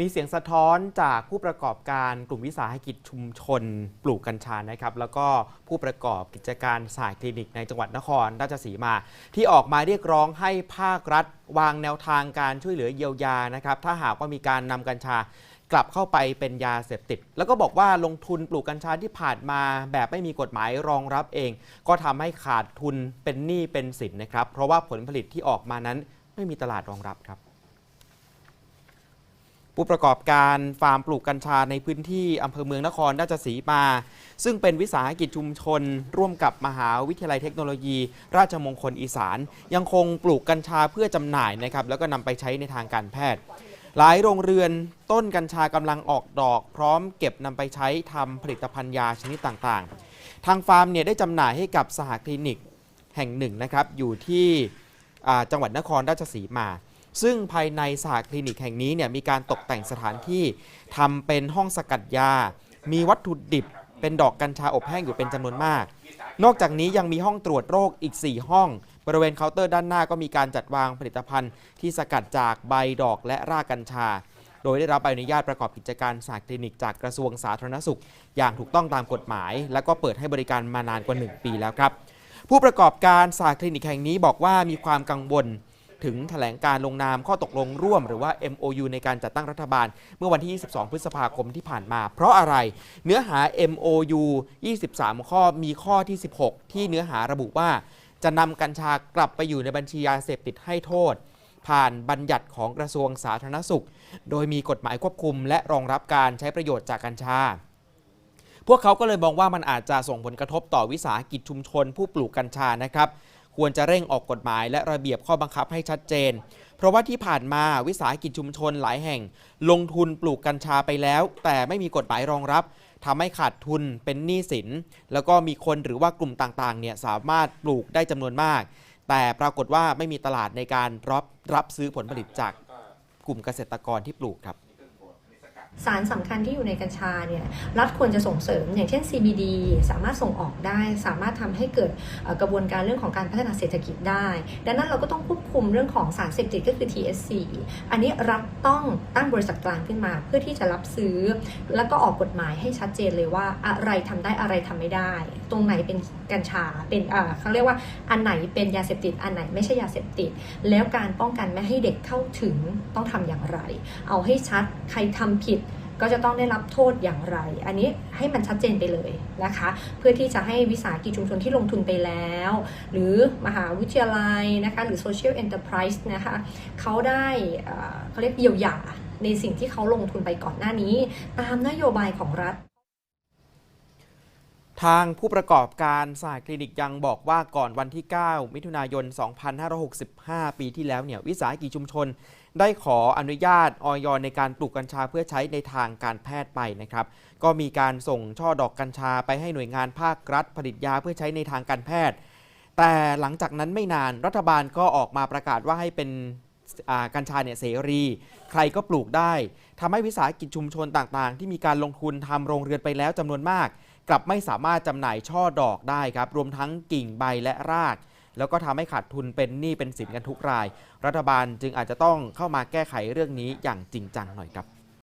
มีเสียงสะท้อนจากผู้ประกอบการกลุ่มวิสาหกิจชุมชนปลูกกัญชานะครับ แล้วก็ผู้ประกอบกิจการสายคลินิกในจังหวัดนครราชสีมา ที่ออกมาเรียกร้องให้ภาครัฐ วางแนวทางการช่วยเหลือเยียวยานะครับ ถ้าหากว่ามีการนำกัญชากลับเข้าไปเป็นยาเสพติด แล้วก็บอกว่าลงทุนปลูกกัญชาที่ผ่านมาแบบไม่มีกฎหมายรองรับเอง ก็ทำให้ขาดทุนเป็นหนี้เป็นสินนะครับ เพราะว่าผลผลิตที่ออกมานั้นไม่มีตลาดรองรับครับ ผู้ประกอบการฟาร์มปลูกกัญชาในพื้นที่อำเภอเมืองนครราชสีมา ซึ่งเป็นวิสาหกิจชุมชน ร่วมกับมหาวิทยาลัยเทคโนโลยี ราชมงคลอีสาน ยังคงปลูกกัญชาเพื่อจำหน่ายนะครับแล้วก็นำไปใช้ในทางการแพทย์ หลายโรงเรือนต้นกัญชากำลังออกดอก พร้อมเก็บนำไปใช้ทำผลิตภัณฑ์ยาชนิดต่างๆ ทางฟาร์มเนี่ยได้จำหน่ายให้กับสหคลินิกแห่งหนึ่งนะครับอยู่ที่จังหวัดนครราชสีมา ซึ่งภายในสหคลินิกแห่งนี้เนี่ยมีการตกแต่งสถานที่ทำเป็นห้องสกัดยา มีวัตถุดิบ เป็นดอกกัญชาอบแห้งอยู่เป็นจำนวนมาก นอกจากนี้ยังมีห้องตรวจโรคอีก 4 ห้อง บริเวณเคาน์เตอร์ด้านหน้าก็มีการจัดวางผลิตภัณฑ์ ที่สกัดจากใบดอกและรากกัญชา โดยได้รับใบอนุญาตประกอบกิจการสาคลินิกจากกระทรวงสาธารณสุข อย่างถูกต้องตามกฎหมาย และก็เปิดให้บริการมานานกว่า 1 ปีแล้วครับ ผู้ประกอบการสาคลินิกแห่งนี้บอกว่ามีความกังวล ถึงแถลงการลงนามข้อตกลงร่วมหรือว่า MOU ในการจัดตั้งรัฐบาล เมื่อวันที่ 22 พฤษภาคมที่ผ่านมา เพราะอะไรเนื้อหา MOU 23 ข้อมีข้อที่ 16 ที่เนื้อหาระบุว่า จะนำกัญชากลับไปอยู่ในบัญชียาเสพติดให้โทษ ผ่านบัญญัติของกระทรวงสาธารณสุข โดยมีกฎหมายควบคุม และรองรับการใช้ประโยชน์จากกัญชาพวกเขาก็เลยมองว่ามันอาจจะส่งผลกระทบต่อวิสาหกิจชุมชนผู้ปลูกกัญชานะครับ ควรจะเร่งออกกฎหมายและระเบียบข้อบังคับให้ชัดเจน เพราะว่าที่ผ่านมาวิสาหกิจชุมชนหลายแห่ง ลงทุนปลูกกัญชาไปแล้ว แต่ไม่มีกฎหมายรองรับทำให้ขาดทุนเป็นหนี้สิน แล้วก็มีคนหรือว่ากลุ่มต่างๆเนี่ยสามารถปลูกได้จำนวนมาก แต่ปรากฏว่าไม่มีตลาดในการรับรับซื้อผลผลิตจากกลุ่มเกษตรกรที่ปลูกครับ สารสำคัญที่อยู่ในกัญชาเนี่ยรัฐควรจะส่งเสริม อย่างเช่น CBD สามารถส่งออกได้ สามารถทำให้เกิดกระบวนการเรื่องของการพัฒนาเศรษฐกิจได้ ดังนั้นเราก็ต้องควบคุมเรื่องของสารเสพติดก็คือ THC อันนี้รัฐต้องตั้งบริษัทกลางขึ้นมา เพื่อที่จะรับซื้อ แล้วก็ออกกฎหมายให้ชัดเจนเลยว่าอะไรทำได้อะไรทำไม่ได้ตรงไหนเป็นกัญชาเป็นเอ่อเขาเรียกว่าอันไหนเป็นยาเสพติดอันไหนไม่ใช่ยาเสพติด แล้วการป้องกันไม่ให้เด็กเข้าถึงต้องทำอย่างไร เอาให้ชัดใครทำผิดก็จะต้องได้รับโทษอย่างไร อันนี้ให้มันชัดเจนไปเลยนะคะ เพื่อที่จะให้วิสาหกิจชุมชนที่ลงทุนไปแล้ว หรือมหาวิทยาลัยนะคะ หรือ social enterprise นะคะเขาได้อ่อเขาเรียกเยียวยาในสิ่งที่เขาลงทุนไปก่อนหน้านี้ ตามนโยบายของรัฐ ทางผู้ประกอบการสายคลินิกยังบอกว่าก่อนวันที่ 9 มิถุนายน 2565 ปีที่แล้วเนี่ยวิสาหกิจชุมชน ได้ขออนุญาตออยในการปลูกกัญชาเพื่อใช้ในทางการแพทย์ไปนะครับ ก็มีการส่งช่อดอกกัญชาไปให้หน่วยงานภาครัฐ ผลิตยาเพื่อใช้ในทางการแพทย์ แต่หลังจากนั้นไม่นานรัฐบาลก็ออกมาประกาศว่าให้เป็นกัญชาเนี่ยเสรี ใครก็ปลูกได้ทำให้วิสาหกิจชุมชนต่างๆ ที่มีการลงทุนทำโรงเรือนไปแล้วจำนวนมาก กลับไม่สามารถจำหน่ายช่อดอกได้ครับ รวมทั้งกิ่งใบและราก แล้วก็ทำให้ขาดทุนเป็นหนี้เป็นสินกันทุกราย รัฐบาลจึงอาจจะต้องเข้ามาแก้ไขเรื่องนี้อย่างจริงจังหน่อยครับ